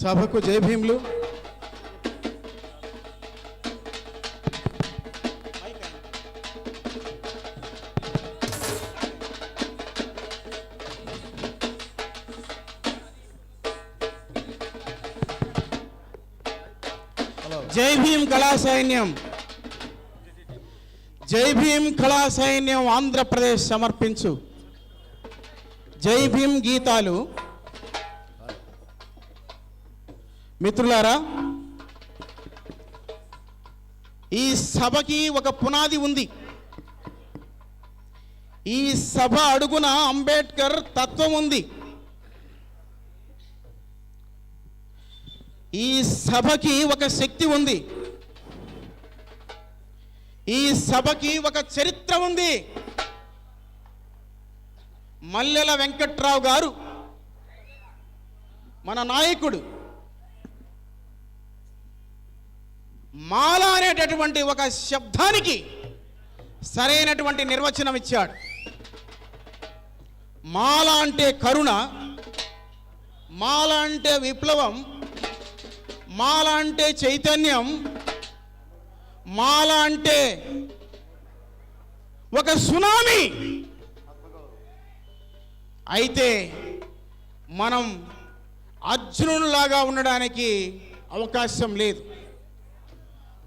సభకు జై భీములు జై భీమ్ కళా సైన్యం జై భీమ్ కళా సైన్యం ఆంధ్రప్రదేశ్ సమర్పించు. జై భీమ్ గీతాలు. మిత్రులారా ఈ సభకి ఒక పునాది ఉంది. ఈ సభ అడుగున అంబేద్కర్ తత్వం ఉంది. ఈ సభకి ఒక శక్తి ఉంది. ఈ సభకి ఒక చరిత్ర ఉంది. మల్లెల వెంకట్రావు గారు మన నాయకుడు. మాల అనేటటువంటి ఒక శబ్దానికి సరైనటువంటి నిర్వచనం ఇచ్చాడు. మాల అంటే కరుణ మాల అంటే విప్లవం మాల అంటే చైతన్యం మాల అంటే ఒక సునామీ. అయితే మనం అర్జునులాగా ఉండడానికి అవకాశం లేదు.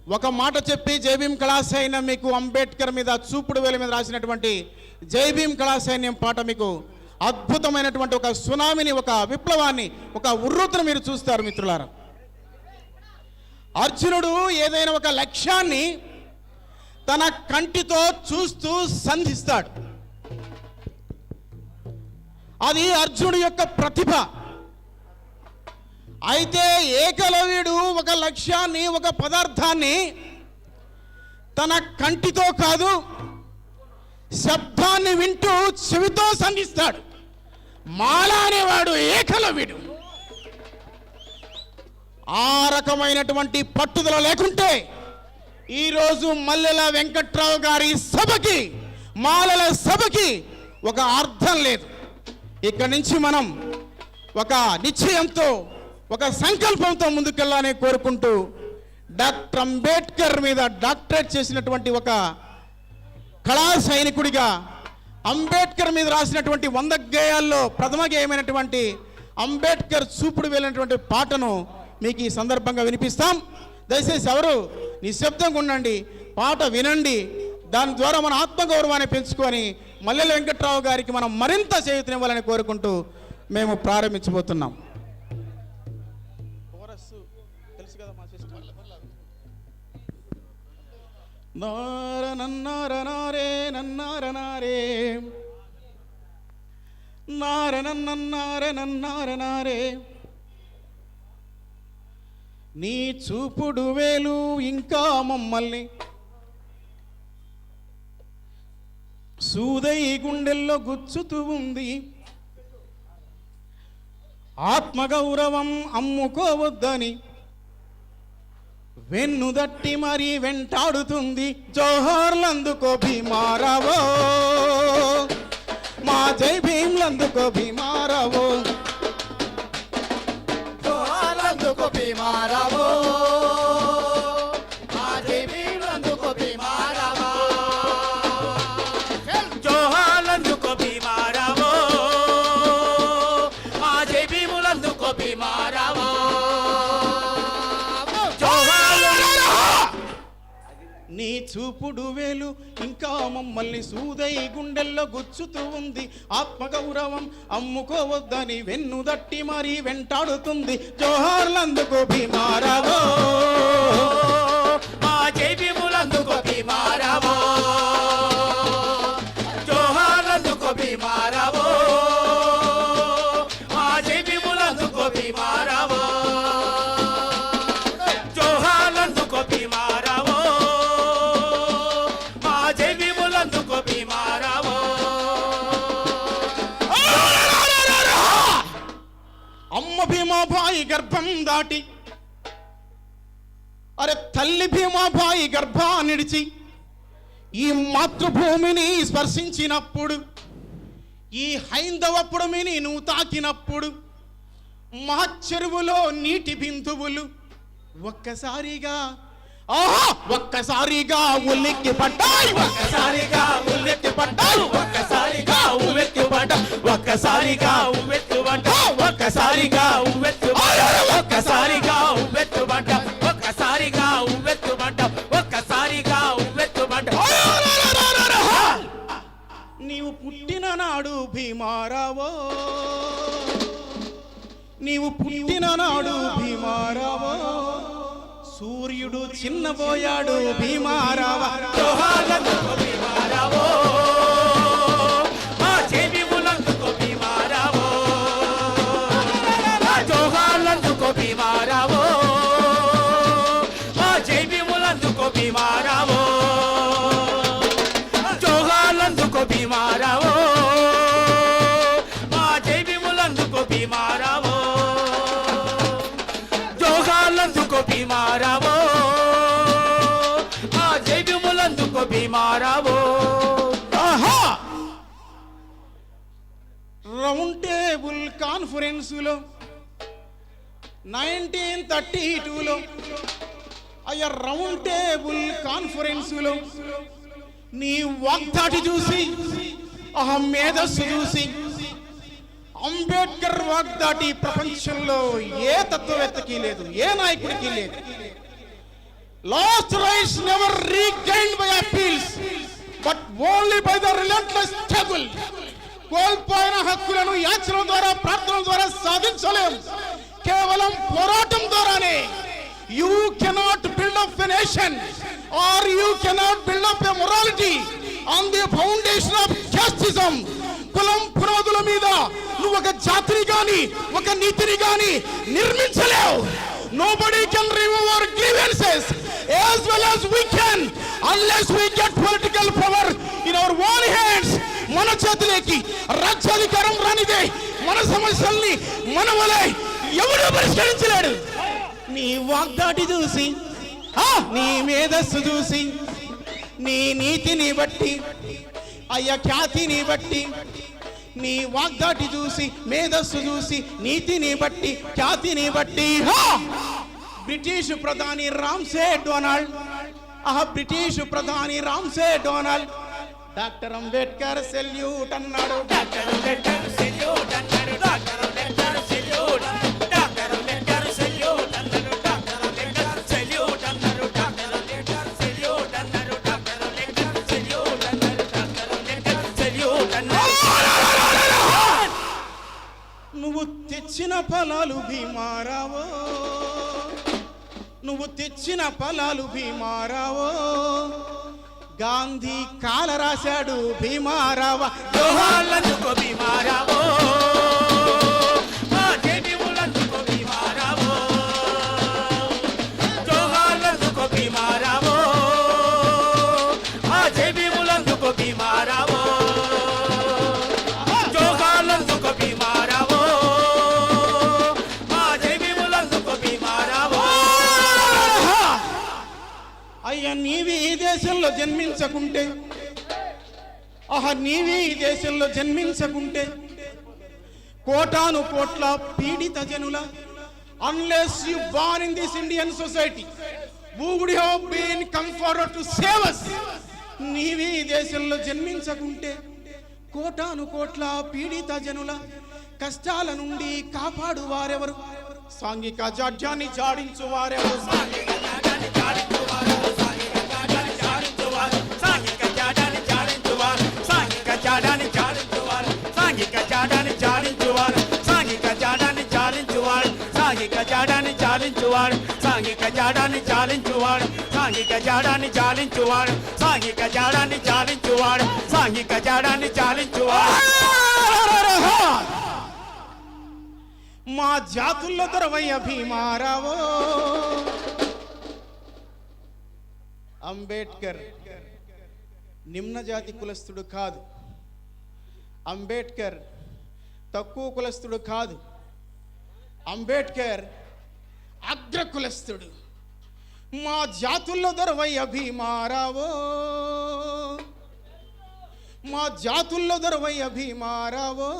ఒక మాట చెప్పి జైభీం కళాసైన్యం మీకు అంబేద్కర్ మీద చూపుడు వేల మీద రాసినటువంటి జైభీం కళాసైన్యం పాట మీకు అద్భుతమైనటువంటి ఒక సునామీని ఒక విప్లవాన్ని ఒక ఉర్రూతను మీరు చూస్తారు మిత్రులారా. అర్జునుడు ఏదైనా ఒక లక్ష్యాన్ని తన కంటితో చూస్తూ సంధిస్తాడు. అది అర్జునుడి యొక్క ప్రతిభ. అయితే ఏకలవ్యుడు ఒక లక్ష్యాన్ని ఒక పదార్థాన్ని తన కంటితో కాదు శబ్దాన్ని వింటూ చెవితో సంధిస్తాడు. మాల అనేవాడు ఏకలవ్యుడు. ఆ రకమైనటువంటి పట్టుదల లేకుంటే ఈరోజు మల్లెల వెంకట్రావు గారి సభకి మాలల సభకి ఒక అర్థం లేదు. ఇక్కడి నుంచి మనం ఒక నిశ్చయంతో ఒక సంకల్పంతో ముందుకెళ్ళాలని కోరుకుంటూ డాక్టర్ అంబేద్కర్ మీద డాక్టరేట్ చేసినటువంటి ఒక కళా సైనికుడిగా అంబేద్కర్ మీద రాసినటువంటి వంద గేయాల్లో ప్రథమ గేయమైనటువంటి అంబేద్కర్ చూపుడు వెళ్ళినటువంటి పాటను మీకు ఈ సందర్భంగా వినిపిస్తాం. దయచేసి ఎవరు నిశ్శబ్దంగా ఉండండి పాట వినండి. దాని ద్వారా మన ఆత్మగౌరవాన్ని పెంచుకొని మల్లెల వెంకట్రావు గారికి మనం మరింత చేయుతనివ్వాలని కోరుకుంటూ మేము ప్రారంభించబోతున్నాం. నార నన్నార నారే నన్నార నారే నార నన్నన్నార నన్నార నారే నీ చూపుడు వేలు ఇంకా మమ్మల్ని సూదై గుండెల్లో గుచ్చుతూ ఉంది. ఆత్మగౌరవం అమ్ముకోవద్దని వెన్నుదట్టి మరీ వెంటాడుతుంది జోహార్లందుకో భీమారావో. మా జై భీమ్లందుకో భీమారావో. జోహార్లందుకు భీమారావో. నీ చూపుడు వేలు ఇంకా మమ్మల్ని సూదై గుండెల్లో గుచ్చుతూ ఉంది. ఆత్మగౌరవం అమ్ముకోవద్దని వెన్ను దట్టి మరీ వెంటాడుతుంది. జోహార్లందుకు భీమారావో మా దేవీములందుకు భీమారావో. భీమాబాయి గర్భం దాటి అరే తల్లి భీమాబాయి గర్భాన్నిడిచి ఈ మాతృభూమిని స్పర్శించినప్పుడు ఈ హైందవ పుడమిని నువ్వు తాకినప్పుడు మా చెరువులో నీటి బిందువులు ఒక్కసారిగా ఒక్కసారిగా ఉలిక్కి పడ్డాయి. ఒక్కసారిగా ఉవ్వెత్తి పడ్డావు ఒక్కసారిగా ఉవ్వెత్తి పడ్డా ఒక్కసారిగా ఉవ్వెత్తు పడ్డా ఒక్కసారిగా ఉవ్వెత్తు పడ్డా ఒక్కసారిగా ఉవ్వెత్తు పడ్డా ఒక్కసారిగా ఉవ్వెత్తు పడ్డా ఒక్కసారిగా ఉవ్వెత్తు పడ్డా. నీవు పుట్టిన నాడు భీమారావో. నీవు పుట్టిన నాడు భీమారావో. సూర్యుడు చిన్నబోయాడు భీమారావా భీమారావో. ఆహా! రౌండ్ టేబుల్ కాన్ఫరెన్సులో నైన్టీన్ థర్టీ టూలో అయ్యా రౌండ్ టేబుల్ కాన్ఫరెన్సులో నీ వాగ్దాటి చూసి ఆ మేధస్సు చూసి అంబేద్కర్ వాగ్దాటి ప్రపంచంలో ఏ తత్వవేత్తకి లేదు ఏ నాయకుడికి లేదు. Lost rights never regained by appeals but only by the relentless struggle కోల్పోయిన హక్కులను యాచన ద్వారా ప్రార్థన ద్వారా సాధించలేం. కేవలం పోరాటం ద్వారానే. You cannot build up a nation or you cannot build up a morality on the foundation of casteism కులం పునాదుల మీద నువ్వు ఒక జాతిని గాని ఒక నీతిని గాని నిర్మించలేవు. Nobody can remove our grievances as well as we can unless we get political power in our own hands. మన చేతిలోకి రాజ్యాధికారం రానిదే మన సమస్యల్ని మన వలే ఎవడు పరిష్కరించలేడు నీ వాగ్దాటి చూసి నీ మేధస్సు చూసి నీ నీతిని బట్టి అయ్య ఖ్యాతిని బట్టి నీ వాగ్దాటి చూసి మేధస్సు చూసి నీతిని బట్టి ఖ్యాతిని బట్టి ಬ್ರಿಟಿಷ್ ಪ್ರಧಾನಿ ರಾಮ್ಸೆ ಡೊನಾಲ್ಡ್ ಆ ಬ್ರಿಟಿಷ್ ಪ್ರಧಾನಿ Ramsay Donald doctor Ambedkar salute ಅನ್ನಾಡು doctor Ambedkar salute ಅನ್ನಾಡು doctor Ambedkar salute doctor Ambedkar salute ಅನ್ನಾಡು doctor Ambedkar salute ಅನ್ನಾಡು ಡಾಕ್ಟರ್ ಅಂಬೇಡ್ಕರ್ ಸೆಲ್ಯೂಟ್ ಅನ್ನಾಡು ಡಾಕ್ಟರ್ ಅಂಬೇಡ್ಕರ್ ಸೆಲ್ಯೂಟ್ ಅನ್ನಾಡು ಡಾಕ್ಟರ್ ಅಂಬೇಡ್ಕರ್ ಸೆಲ್ಯೂಟ್ ಅನ್ನಾಡು నువ్వు తెచ్చిన ఫలాలు భీమారా నువ్వు తెచ్చిన ఫలాలు భీమారావో. గాంధీ కాల రాశాడు భీమారావా భీమారావో. అయ్యా నీవి ఈ దేశంలో జన్మించకుంటే. ఆహా నీవి ఈ దేశంలో జన్మించకుంటే. కోటాను కోట్ల పీడిత జనుల unless you born in this Indian society would have been comfort to save us? నీవి ఈ దేశంలో జన్మించకుంటే కోటాను కోట్ల పీడిత జనుల కష్టాల నుండి కాపాడు వారెవరు? సాంఘిక జాడ్యాన్ని జాడించు వారెవరు? సాంఘిక జాడించువారు సాంఘిక జాడాన్ని జాడించువారు సాంఘిక జాడాన్ని జాడించువారు సాంఘిక జాడాన్ని జాడించువారు సాంఘిక జాడాన్ని జాడించువారు మా జాతుల్లో దొరవయ్య భీమారావో అంబేద్కర్ నిమ్న జాతి కులస్తుడు కాదు. అంబేద్కర్ తక్కువ కులస్తుడు కాదు. అంబేద్కర్ అగ్రకులస్థుడు మా జాతుల్లో దొరవయ్య భీమారావో మా జాతుల్లో దొరవయ్య భీమారావో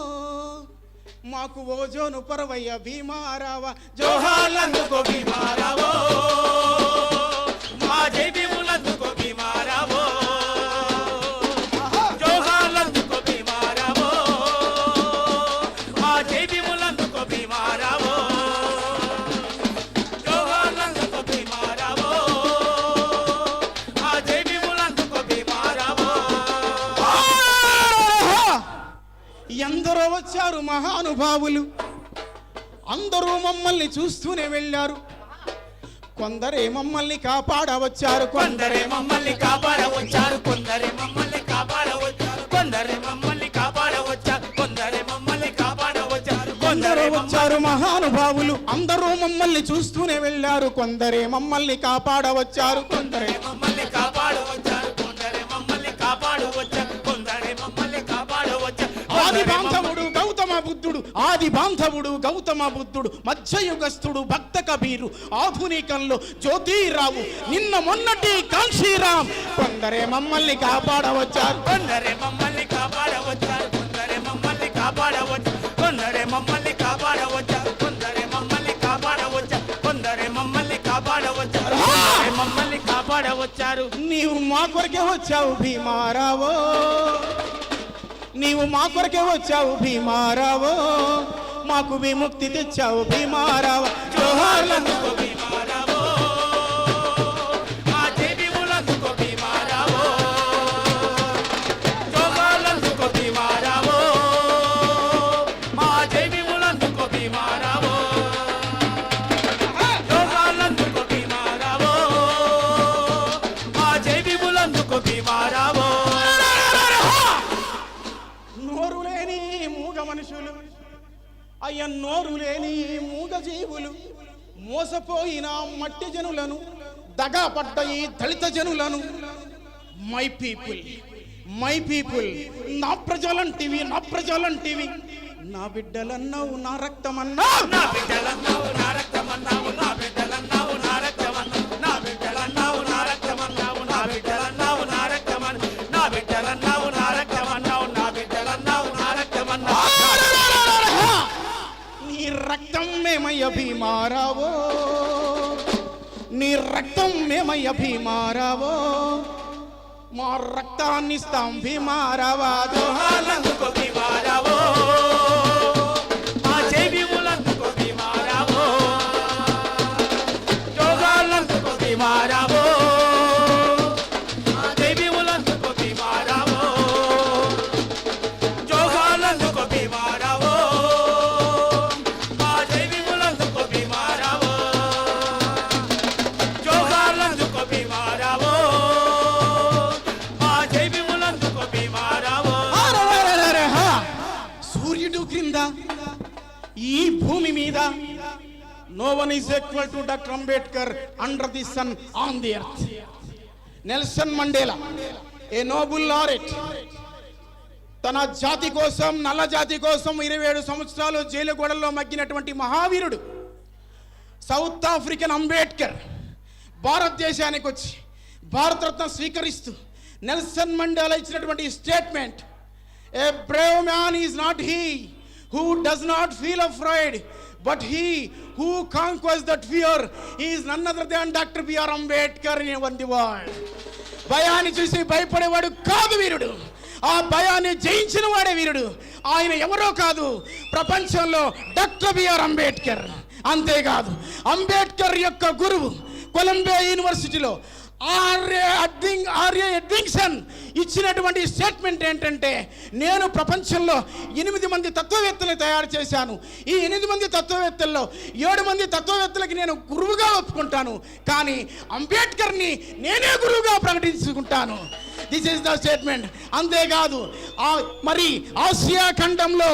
మాకు ఓజోను పరవయ్య భీమారావా జోహార్లందుకో భీమారావో మా జైబీములందుకో భీమారావో వచ్చారు మహానుభావులు. అందరూ మమ్మల్ని చూస్తూనే వెళ్ళారు. కొందరే మమ్మల్ని కాపాడవచ్చారు కొందరే మమ్మల్ని కాపాడవచ్చారు కొందరే మమ్మల్ని కాపాడవచ్చారు కొందరే మమ్మల్ని కాపాడవచ్చారు కొందరే మమ్మల్ని కాపాడవచ్చారు కొందరు వచ్చారు మహానుభావులు. అందరూ మమ్మల్ని చూస్తూనే వెళ్ళారు కొందరే మమ్మల్ని కాపాడవచ్చారు కొందరే మమ్మల్ని కాపాడవచ్చారు కొందరే మమ్మల్ని కాపాడవచ్చారు కొందరే మమ్మల్ని కాపాడవచ్చారు గౌతమ బుద్ధుడు ఆది బాంధవుడు గౌతమ బుద్ధుడు మధ్యయుగస్థుడు భక్త కబీరు ఆధునికంలో జ్యోతిరావు నిన్న మొన్నటి కాంశీరాం కొందరే మమ్మల్ని కాపాడవచ్చారు కొందరే మమ్మల్ని కాపాడవచ్చారు కొందరే మమ్మల్ని కాపాడవచ్చు? కొందరే మమ్మల్ని కాపాడవచ్చారు కొందరే మమ్మల్ని కాపాడవచ్చారు కొందరే మమ్మల్ని కాపాడవచ్చారు మమ్మల్ని కాపాడవచ్చారు. నీవు మా కొరకే వచ్చావు భీమారావో. నీవు మా కొరకే వచ్చావు భీమారావో మాకు విముక్తి తెచ్చావు భీమారావ. జోహార్లందుకో ఎన్నోరు లేని మూగజీవులు మోసపోయిన మట్టి జనులను దగాపడ్డ ఈ దళిత జనులను. మై పీపుల్ మై పీపుల్ నా ప్రజలంటివి నా ప్రజలంటివి. నా బిడ్డలన్నావు నా రక్తమన్నావు. నా బిడ్డలన్నావు నా రక్తమన్నావు నా బిడ్డలన్నావు నా రక్తమన్నావు మేమయ్య భీమారావో నీ రక్తం మేమయ్య భీమారావో మా రక్తాన్ని స్తంభి మారవాదో no one is equal to doctor Ambedkar under the sun on the earth Nelson Mandela a Nobel laureate తన జాతి కోసం నల్ల జాతి కోసం ఇరవై ఏడు సంవత్సరాలు జైలు గోడల్లో మగ్గినటువంటి మహావీరుడు సౌత్ ఆఫ్రికన్ అంబేద్కర్ భారతదేశానికి వచ్చి భారతరత్న స్వీకరిస్తూ నెల్సన్ మండేలా ఇచ్చినటువంటి statement a brave man is not he who does not feel afraid but he who conquers that fear is none other than doctor BR Ambedkar in one the world భయాన్ని చూసి భయపడేవాడు కాదు వీరుడు. ఆ భయాన్ని జయించిన వాడే వీరుడు. ఆయన ఎవరో కాదు. ప్రపంచంలో డాక్టర్ బిఆర్ అంబేద్కర్ అంతేకాదు. అంబేద్కర్ యొక్క గురువు కొలంబియా యూనివర్సిటీలో ఆర్య అడ్వింగ్ ఆర్య ఎడ్వింగ్సన్ ఇచ్చినటువంటి స్టేట్మెంట్ ఏంటంటే నేను ప్రపంచంలో ఎనిమిది మంది తత్వవేత్తలు తయారు చేశాను. ఈ ఎనిమిది మంది తత్వవేత్తల్లో ఏడు మంది తత్వవేత్తలకి నేను గురువుగా ఒప్పుకుంటాను. కానీ అంబేద్కర్ని నేనే గురువుగా ప్రకటించుకుంటాను. దిస్ ఈజ్ ద స్టేట్మెంట్ అంతేకాదు మరి ఆసియా ఖండంలో